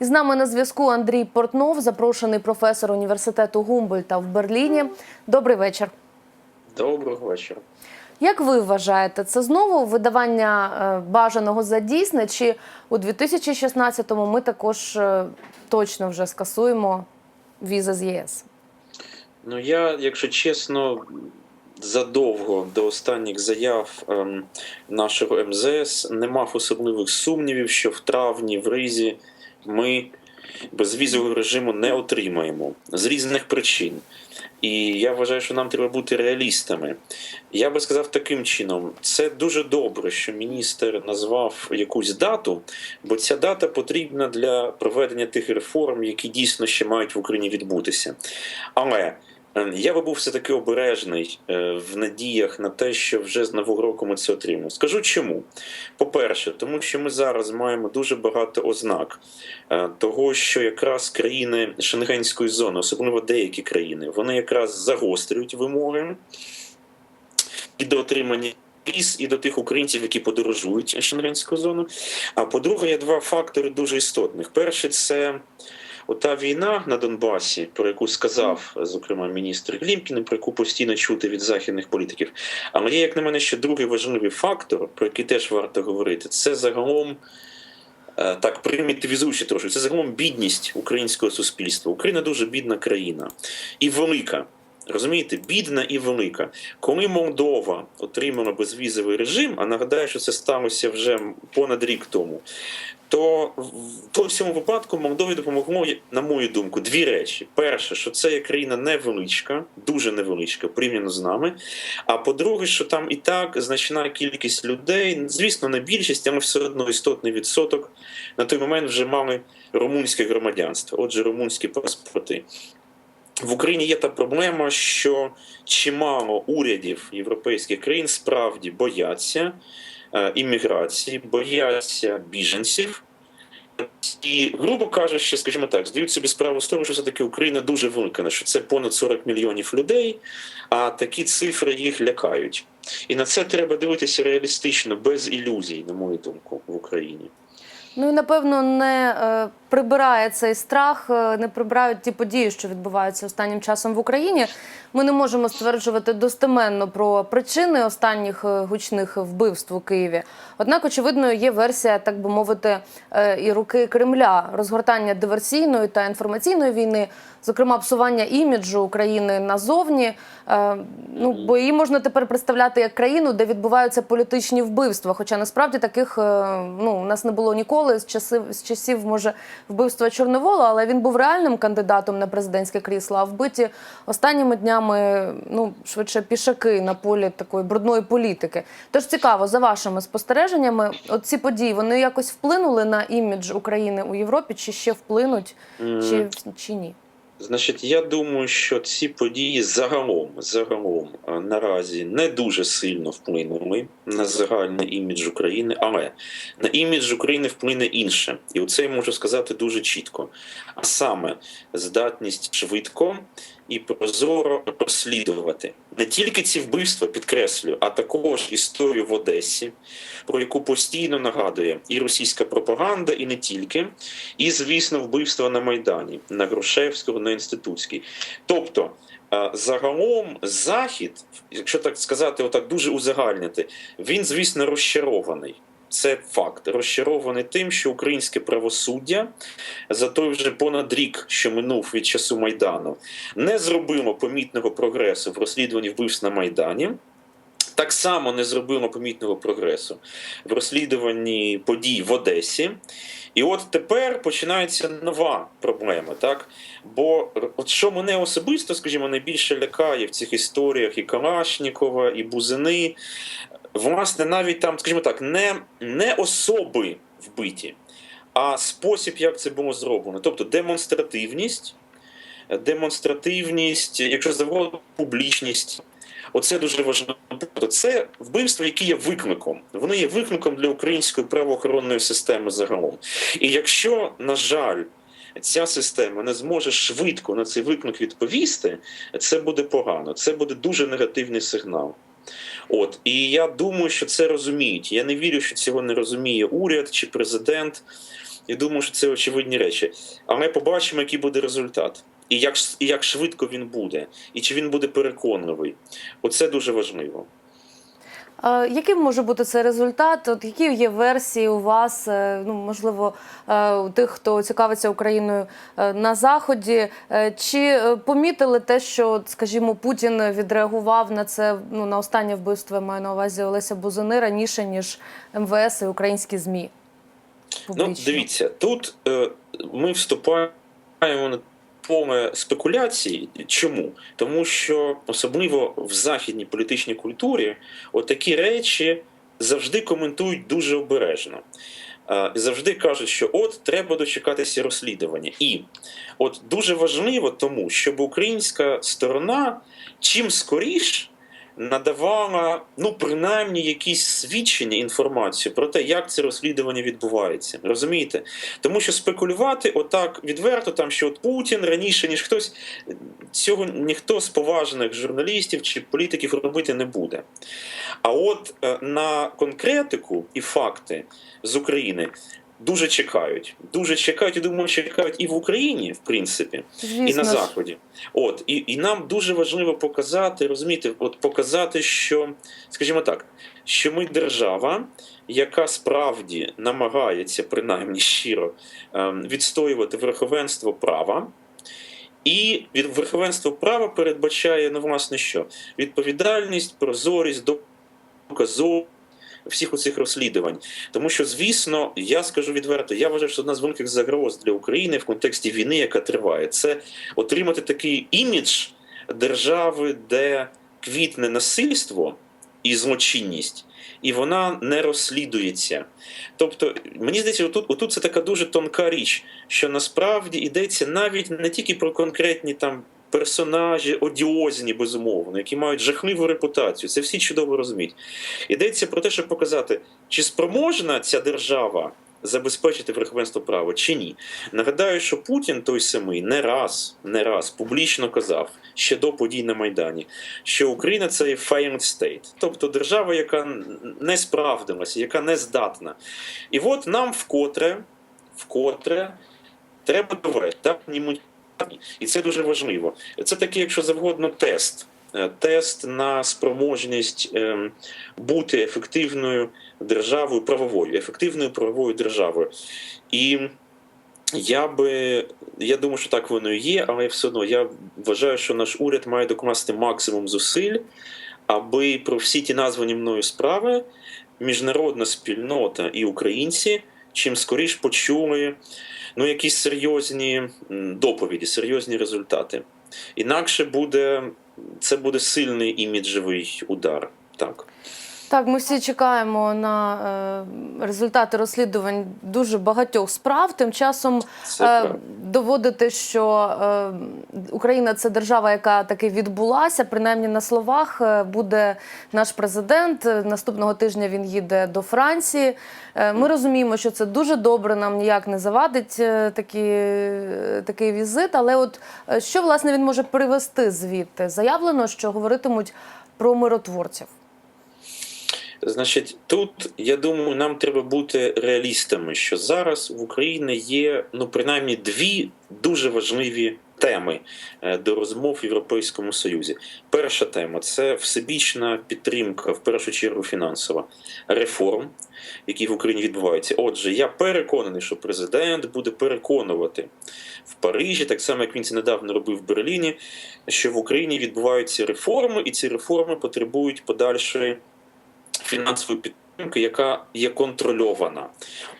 І з нами на зв'язку Андрій Портнов, запрошений професор університету Гумбольта в Берліні. Добрий вечір. Доброго вечора. Як ви вважаєте, це знову видавання е, бажаного за дійсне, чи у 2016-му ми також е, точно вже скасуємо візи з ЄС? Ну я, якщо чесно, задовго до останніх заяв ем, нашого МЗС не мав особливих сумнівів, що в травні в Ризі ми безвізового режиму не отримаємо з різних причин. І я вважаю, що нам треба бути реалістами. Я би сказав таким чином: це дуже добре, що міністр назвав якусь дату, бо ця дата потрібна для проведення тих реформ, які дійсно ще мають в Україні відбутися. Але я би був все таки обережний е, в надіях на те, що вже з нового року ми це отримаємо. Скажу чому. По-перше, тому що ми зараз маємо дуже багато ознак е, того, що якраз країни Шенгенської зони, особливо деякі країни, вони якраз загострюють вимоги і до отримання віз, і до тих українців, які подорожують Шенгенську зону. А по-друге, є два фактори дуже істотних. Перший це ота війна на Донбасі, про яку сказав, зокрема, міністр Глімкін, про яку постійно чути від західних політиків. Але є, як на мене, ще другий важливий фактор, про який теж варто говорити, це загалом. е, Так, примітивізуючи трошки, це загалом бідність українського суспільства. Україна дуже бідна країна і велика. Розумієте, бідна і велика. Коли Молдова отримала безвізовий режим, а нагадаю, що це сталося вже понад рік тому, то то в цьому випадку Молдові допомогло, на мою думку, дві речі: перше, що це є країна невеличка, дуже невеличка, порівняно з нами. А по-друге, що там і так значна кількість людей, звісно, не більшість, але все одно істотний відсоток на той момент вже мали румунське громадянство, отже, румунські паспорти. В Україні є та проблема, що чимало урядів європейських країн справді бояться е, імміграції, бояться біженців. І, грубо кажучи, скажімо так, здають собі справу з того, що все-таки Україна дуже велика, що це понад 40 мільйонів людей, а такі цифри їх лякають. І на це треба дивитися реалістично, без ілюзій, на мою думку, в Україні. Ну і напевно не е, прибирає цей страх, е, не прибирають ті події, що відбуваються останнім часом в Україні. Ми не можемо стверджувати достеменно про причини останніх е, гучних вбивств у Києві. Однак, очевидно, є версія, так би мовити, і руки Кремля розгортання диверсійної та інформаційної війни, зокрема псування іміджу України назовні. Ну бо її можна тепер представляти як країну, де відбуваються політичні вбивства. Хоча насправді таких ну у нас не було ніколи з часів з часів, може, вбивства Чорновола, але він був реальним кандидатом на президентське крісло. А вбиті останніми днями ну швидше пішаки на полі такої брудної політики. Тож цікаво, за вашими спостереженнями, от ці події вони якось вплинули на імідж України у Європі, чи ще вплинуть, чи, чи ні? Значить, я думаю, що ці події загалом загалом е, наразі не дуже сильно вплинули на загальний імідж України, але на імідж України вплине інше, і оце я можу сказати дуже чітко. А саме здатність швидко і прозоро розслідувати. Не тільки ці вбивства, підкреслюю, а також історію в Одесі, про яку постійно нагадує і російська пропаганда, і не тільки, і звісно, вбивства на Майдані, на Грушевського, на Інститутській. Тобто. е, Загалом захід, якщо так сказати, отак дуже узагальнити, він, звісно, розчарований. Це факт, розчарований тим, що українське правосуддя за той вже понад рік, що минув від часу Майдану, не зробило помітного прогресу в розслідуванні вбивств на Майдані. Так само не зробило помітного прогресу в розслідуванні подій в Одесі. І от тепер починається нова проблема, так? Бо от що мене особисто, скажімо, найбільше лякає в цих історіях і Калашнікова, і Бузини, власне, навіть там, скажімо так, не, не особи вбиті, а спосіб, як це було зроблено. Тобто демонстративність, демонстративність, якщо завгодно, публічність. Оце дуже важливо. Це вбивства, які є викликом. Вони є викликом для української правоохоронної системи загалом. І якщо, на жаль, ця система не зможе швидко на цей виклик відповісти, це буде погано. Це буде дуже негативний сигнал. От і я думаю, що це розуміють. Я не вірю, що цього не розуміє уряд чи президент. і думаю, що це очевидні речі. Але побачимо, який буде результат. І як, і як швидко він буде, і чи він буде переконливий. Оце дуже важливо. Яким може бути цей результат? От які є версії у вас? е, Ну можливо, е, у тих, хто цікавиться Україною е, на заході? Чи помітили те, що, скажімо, Путін відреагував на це ну на останнє вбивство я маю на увазі Олеся Бузини раніше ніж МВС і українські змі? Ну, дивіться, тут е, ми вступаємо на поле спекуляцій. Чому? Тому що особливо в західній політичній культурі отакі речі завжди коментують дуже обережно. Завжди кажуть, що от треба дочекатися розслідування. І от дуже важливо тому, щоб українська сторона чим скоріш надавала ну принаймні якісь свідчення інформацію про те, як це розслідування відбувається. Розумієте? Тому що спекулювати отак відверто, там що от Путін раніше ніж хтось цього ніхто з поважних журналістів чи політиків робити не буде. А от е, на конкретику і факти з України. Дуже чекають, дуже чекають, і думаю, чекають і в Україні, в принципі, і на заході. От і, і нам дуже важливо показати, розумієте, от показати, що, скажімо так, що ми держава, яка справді намагається, принаймні щиро, ем, відстоювати верховенство права. І від верховенство права передбачає ну, власне що? Відповідальність, прозорість, доказовість всіх оцих розслідувань. Тому що, звісно, я скажу відверто, я вважаю, що одна з великих загроз для України в контексті війни, яка триває, це отримати такий імідж держави, де квітне насильство і злочинність. І вона не розслідується. Тобто, мені здається, отут, отут це така дуже тонка річ, що насправді йдеться навіть не тільки про конкретні там персонажі, одіозні, безумовно, які мають жахливу репутацію. Це всі чудово розуміють. Йдеться про те, щоб показати, чи спроможна ця держава забезпечити верховенство права чи ні. Нагадаю, що Путін той самий не раз, не раз публічно казав ще до подій на Майдані, що Україна це failed state, тобто держава, яка не справдилася, яка не здатна. І от нам вкотре, вкотре треба довести, так, ні ми- і це дуже важливо. Це такий, якщо завгодно, тест. Е, Тест на спроможність ем, бути ефективною державою правовою, ефективною правовою державою. І я би я думаю, що так воно і є, але все одно я вважаю, що наш уряд має докласти максимум зусиль, аби про всі ті названі мною справи міжнародна спільнота і українці чим скоріш почули ну, якісь серйозні доповіді, серйозні результати. Інакше буде це буде сильний іміджевий удар. Так. Так, ми всі чекаємо на е, результати розслідувань дуже багатьох справ. Тим часом е, доводити, що е, Україна це держава, яка таки відбулася. Принаймні на словах е, буде наш президент. Е, Наступного тижня він їде до Франції. Е, Ми розуміємо, що це дуже добре. Нам ніяк не завадить е, такі, е, такий візит. Але от е, що власне він може привезти звідти? Заявлено, що говоритимуть про миротворців. Значить, тут я думаю, нам треба бути реалістами, що зараз в Україні є ну принаймні дві дуже важливі теми е, до розмов в Європейському Союзі. Перша тема це всебічна підтримка, в першу чергу фінансова реформ, які в Україні відбуваються. Отже, я переконаний, що президент буде переконувати в Парижі, так само як він це недавно робив в Берліні, що в Україні відбуваються реформи, і ці реформи потребують подальшої фінансової підтримки, яка є контрольована.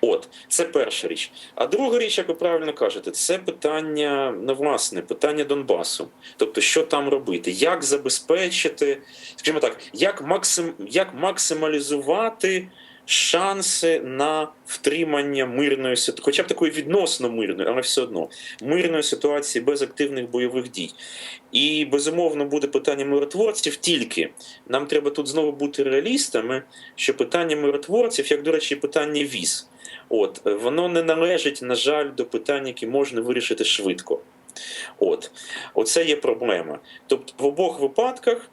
От це перша річ. А друга річ, як ви правильно кажете, це питання ну, власне, питання Донбасу. Тобто, що там робити, як забезпечити, скажімо так, як максим, як максималізувати. Шанси на втримання мирної ситуації, хоча б такої відносно мирної, але все одно мирної ситуації без активних бойових дій. І безумовно буде питання миротворців. Тільки нам треба тут знову бути реалістами, що питання миротворців, як до речі, питання віз, от воно не належить, на жаль, до питань, які можна вирішити швидко. От, оце є проблема. Тобто, в обох випадках.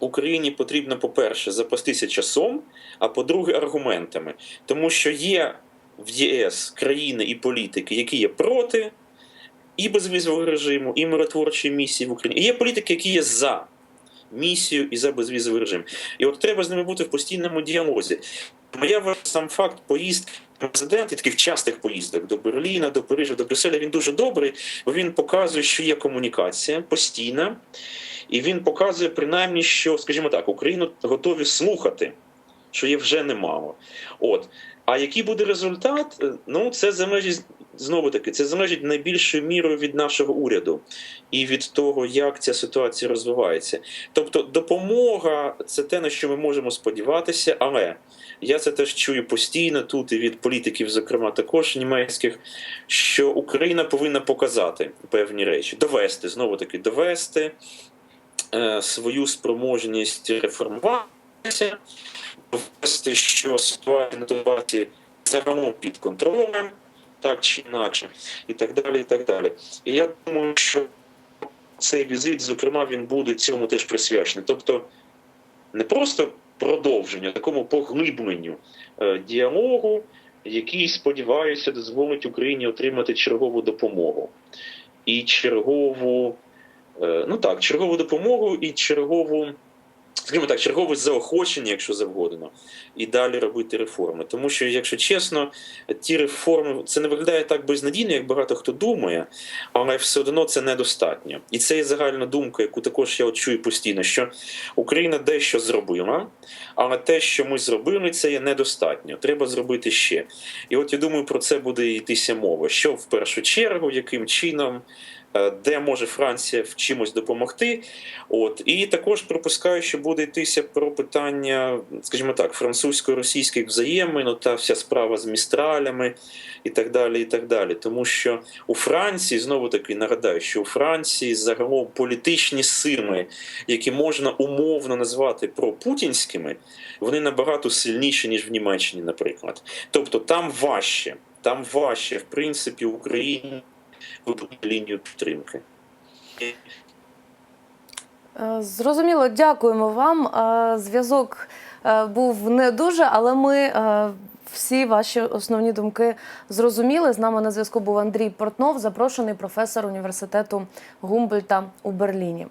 Україні потрібно, по-перше, запастися часом, а по-друге, аргументами. Тому що є в ЄС країни і політики, які є проти і безвізового режиму, і миротворчої місії в Україні. І є політики, які є за місію і за безвізовий режим. І от треба з ними бути в постійному діалозі. Моя сам факт поїздки президента, і таких частих поїздок до Берліна, до Парижа, до Брюсселя, він дуже добрий, бо він показує, що є комунікація постійна, і він показує принаймні, що, скажімо так, Україну готові слухати, що є вже немало. От. А який буде результат? Е, Ну, це залежить знову таки, це залежить найбільшою мірою від нашого уряду і від того, як ця ситуація розвивається. Тобто, допомога це те, на що ми можемо сподіватися, але я це теж чую постійно тут і від політиків, зокрема також німецьких, що Україна повинна показати певні речі, довести знову таки довести свою спроможність реформуватися, довести, що ситуація на Донбасі загалом під контролем, так чи інакше, і так далі. І так далі. І я думаю, що цей візит, зокрема, він буде цьому теж присвячений. Тобто не просто продовження, такому поглибленню е, діалогу, який, сподіваюся, дозволить Україні отримати чергову допомогу. І чергову, е, ну так, чергову допомогу і чергову, скажімо так, чергове заохочення, якщо завгодно, і далі робити реформи. Тому що, якщо чесно, ті реформи це не виглядає так безнадійно, як багато хто думає, але все одно це недостатньо. І це є загальна думка, яку також я чую постійно, що Україна дещо зробила, але те, що ми зробили, це є недостатньо. Треба зробити ще. І от я думаю, про це буде йтися мова. Що в першу чергу, яким чином. Е, Де може Франція в чимось допомогти? От і також припускаю, що буде йтися про питання, скажімо так, французько-російських взаємин, та вся справа з містралями і так далі. І так далі. Тому що у Франції знову таки нагадаю, що у Франції загалом політичні сили, які можна умовно назвати пропутінськими, вони набагато сильніші ніж в Німеччині, наприклад. Тобто там важче, там важче, в принципі, Україні вибудувати лінію підтримки. Е, Зрозуміло, дякуємо вам. Е, Зв'язок е, був не дуже, але ми всі ваші основні думки зрозуміли. З нами на зв'язку був Андрій Портнов, запрошений професор університету Гумбольта у Берліні.